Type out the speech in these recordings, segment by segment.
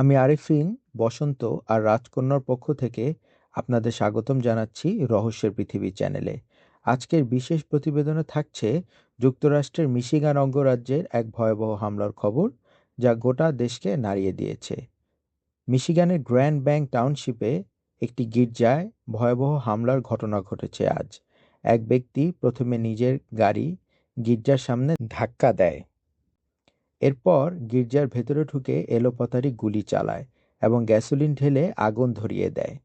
আমি আরিফিন, বসন্ত আর রাজকন্যার পক্ষ থেকে আপনাদের স্বাগতম জানাচ্ছি রহস্যের পৃথিবী চ্যানেলে। আজকের বিশেষ প্রতিবেদনে থাকছে যুক্তরাষ্ট্রের মিশিগান অঙ্গরাজ্যের এক ভয়াবহ হামলার খবর যা গোটা দেশকে নাড়িয়ে দিয়েছে। মিশিগানের গ্র্যান্ড ব্যাংক টাউনশিপে একটি গির্জায় ভয়াবহ হামলার ঘটনা ঘটেছে আজ। এক ব্যক্তি প্রথমে নিজের গাড়ি গির্জার সামনে ধাক্কা দেয়। এরপর গির্জার ভেতরে ঢুকে এলোপাতাড়ি গুলি চালায় এবং গ্যাসোলিন ঢেলে আগুন ধরিয়ে দেয়।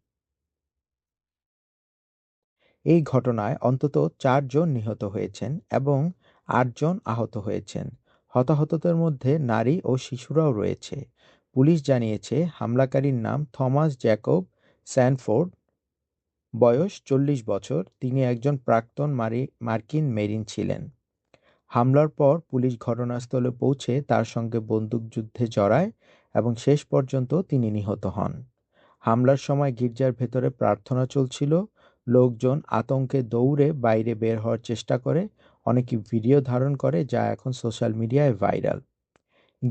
এই ঘটনায় অন্তত চারজন নিহত হয়েছেন এবং আটজন আহত হয়েছেন। হতাহতদের মধ্যে নারী ও শিশুরাও রয়েছে। পুলিশ জানিয়েছে, হামলাকারীর নাম থমাস জ্যাকব স্যানফোর্ড। বয়স চল্লিশ বছর। তিনি একজন প্রাক্তন মার্কিন মেরিন ছিলেন। হামলার পর পুলিশ ঘটনাস্থলে পৌঁছে তার সঙ্গে বন্দুকযুদ্ধে জড়ায় এবং শেষ পর্যন্ত তিনি নিহত হন। হামলার সময় গির্জার ভেতরে প্রার্থনা চলছিল, লোকজন আতঙ্কে দৌড়ে বাইরে বের হওয়ার চেষ্টা করে, অনেকে ভিডিও ধারণ করে যা এখন সোশ্যাল মিডিয়ায় ভাইরাল।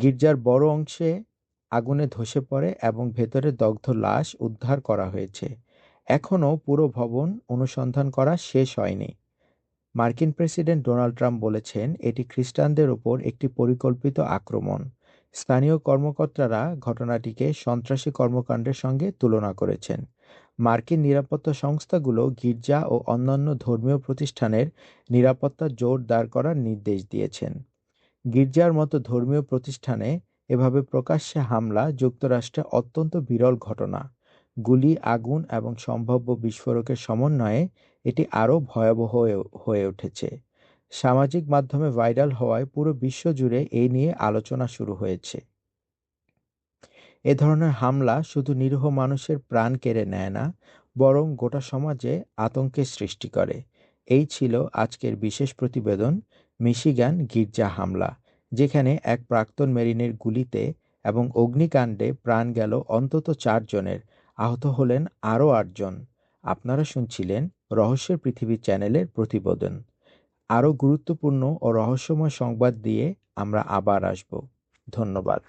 গির্জার বড় অংশে আগুনে ধসে পড়ে এবং ভেতরে দগ্ধ লাশ উদ্ধার করা হয়েছে। এখনও পুরো ভবন অনুসন্ধান করা শেষ হয়নি। মার্কিন প্রেসিডেন্ট ডোনাল্ড ট্রাম্প বলেছেন, এটি খ্রিস্টানদের ওপর একটি পরিকল্পিত আক্রমণ। স্থানীয় কর্মকর্তারা ঘটনাটিকে সন্ত্রাসী কর্মকাণ্ডের সঙ্গে তুলনা করেছেন। মার্কিন নিরাপত্তা সংস্থাগুলো গির্জা ও অন্যান্য ধর্মীয় প্রতিষ্ঠানের নিরাপত্তা জোরদার করার নির্দেশ দিয়েছেন। গির্জার মতো ধর্মীয় প্রতিষ্ঠানে এভাবে প্রকাশ্যে হামলা যুক্তরাষ্ট্রে অত্যন্ত বিরল ঘটনা। গুলি, আগুন এবং সম্ভাব্য বিস্ফোরকের সমন্বয়ে এটি আরও ভয়াবহ হয়ে উঠেছে। সামাজিক মাধ্যমে ভাইরাল হওয়ায় পুরো বিশ্ব জুড়ে এই নিয়ে আলোচনা শুরু হয়েছে। এ ধরনের হামলা শুধু নিরীহ মানুষের প্রাণ কেড়ে নেয় না, বরং গোটা সমাজে আতঙ্কের সৃষ্টি করে। এই ছিল আজকের বিশেষ প্রতিবেদন, মিশিগান গির্জা হামলা, যেখানে এক প্রাক্তন মেরিনের গুলিতে এবং অগ্নিকাণ্ডে প্রাণ গেল অন্তত চারজনের, আহত হলেন আরও আটজন। আপনারা শুনছিলেন রহস্যের পৃথিবী চ্যানেলের প্রতিবেদন। আরও গুরুত্বপূর্ণ ও রহস্যময় সংবাদ দিয়ে আমরা আবার আসব। ধন্যবাদ।